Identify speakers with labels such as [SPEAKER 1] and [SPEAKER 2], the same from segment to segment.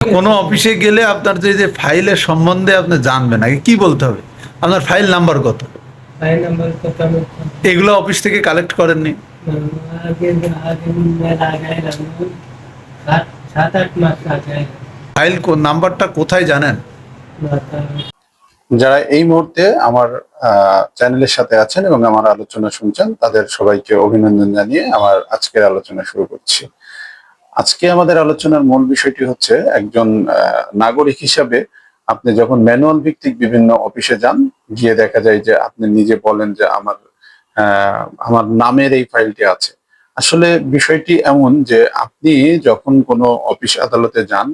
[SPEAKER 1] কোনো অফিসে গেলে আপনার যে যে ফাইলের সম্বন্ধে আপনি জানবেন আগে কি বলতে হবে? আপনার ফাইল নাম্বার কত?
[SPEAKER 2] ফাইল নাম্বার কত আমি
[SPEAKER 1] এগুলো অফিস থেকে কালেক্ট করেননি? ফাইল নাম্বারটা কোথায় জানেন?
[SPEAKER 3] যারা এই মুহূর্তে আমার আহ, চ্যানেলের সাথে আছেন এবং আমার আলোচনা শুনছেন তাদের সবাইকে অভিনন্দন জানিয়ে আমার আজকের আলোচনা শুরু করছি। আজকে আমাদের আলোচনার মূল বিষয়টি হচ্ছে একজন নাগরিক হিসাবে আপনি যখন ম্যানুয়াল ভিত্তিক বিভিন্ন অফিসে যান, গিয়ে দেখা যায় যে আপনি নিজে বলেন যে আমার আমার নামের এই ফাইলটি আছে। আসলে বিষয়টি এমন যে আপনি যখন কোনো অফিস আদালতে যান,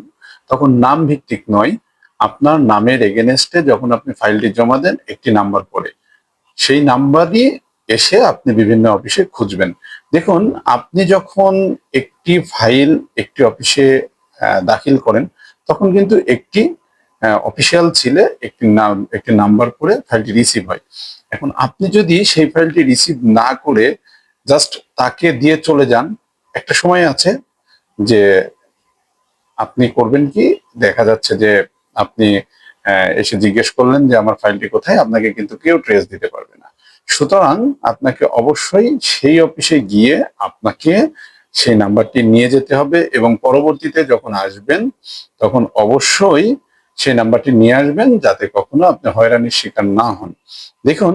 [SPEAKER 3] তখন নাম ভিত্তিক নয়, আপনার নামের এগেনস্টে যখন আপনি ফাইলটি জমা দেন, একটি নাম্বার পড়ে। সেই নাম্বারই এসে আপনি বিভিন্ন অফিসে খুঁজবেন। দেখুন, আপনি যখন একটি ফাইল একটি অফিসে দাখিল করেন, তখন কিন্তু একটি অফিসিয়াল ছিলে একটি নাম, একটি নাম্বার করে ফাইলটি রিসিভ হয়। এখন আপনি যদি সেই ফাইলটি রিসিভ না করে জাস্ট তাকে দিয়ে চলে যান, একটা সময় আছে যে আপনি করবেন কি, দেখা যাচ্ছে যে আপনি এসে জিজ্ঞেস করলেন যে আমার ফাইলটি কোথায়, আপনাকে কিন্তু কেউ ট্রেস দিতে পারবে সুতরাং আপনাকে অবশ্যই সেই অফিসে গিয়ে আপনাকে সেই নাম্বারটি নিয়ে যেতে হবে এবং পরবর্তীতে যখন আসবেন, তখন অবশ্যই সেই নাম্বারটি নিয়ে আসবেন যাতে কখনো আপনি হয়রানির শিকার না হন। দেখুন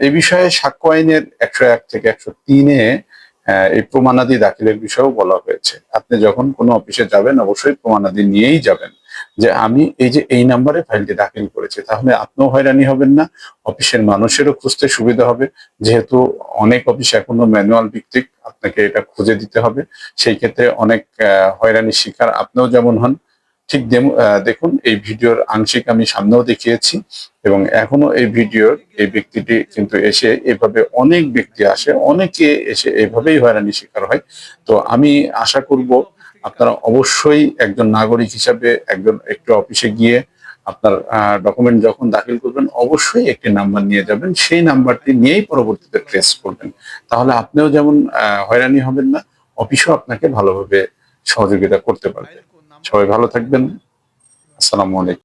[SPEAKER 3] এই বিষয়ে সাক্ষ্য আইনের একশো এক থেকে একশো তিনে এই প্রমাণাদি দাখিলের বিষয়েও বলা হয়েছে। আপনি যখন কোনো অফিসে যাবেন, অবশ্যই প্রমাণাদি নিয়েই যাবেন। যে আমি এই যে এই নাম্বারে ফাইলটি দাখিল করেছি, তাহলে আপনিও হয়রানি হবেন না, অফিসের মানুষেরও খুঁজতে সুবিধা হবে। যেহেতু অনেক অফিস এখনও ম্যানুয়াল ভিত্তিক, আপনাকে এটা খুঁজে দিতে হবে। সেই ক্ষেত্রে অনেক হয়রানির শিকার আপনিও যেমন হন, ঠিক দেখুন, এই ভিডিওর আংশিক আমি সামনেও দেখিয়েছি এবং এখনও এই ভিডিওর এই ব্যক্তিটি কিন্তু এসে এভাবে অনেক ব্যক্তি আসে, অনেকে এসে এভাবেই হয়রানি শিকার হয়। তো আমি আশা করব আপনারা অবশ্যই একজন নাগরিক হিসাবে, একজন একটু অফিসে গিয়ে আপনার ডকুমেন্ট যখন দাখিল করবেন, অবশ্যই একটি নাম্বার নিয়ে যাবেন। সেই নাম্বারটি নিয়েই পরবর্তীতে ট্রেস করবেন। তাহলে আপনিও যেমন হয়রানি হবেন না, অফিসও আপনাকে ভালোভাবে সহযোগিতা করতে পারবে। সবাই ভালো থাকবেন। আসসালামু আলাইকুম।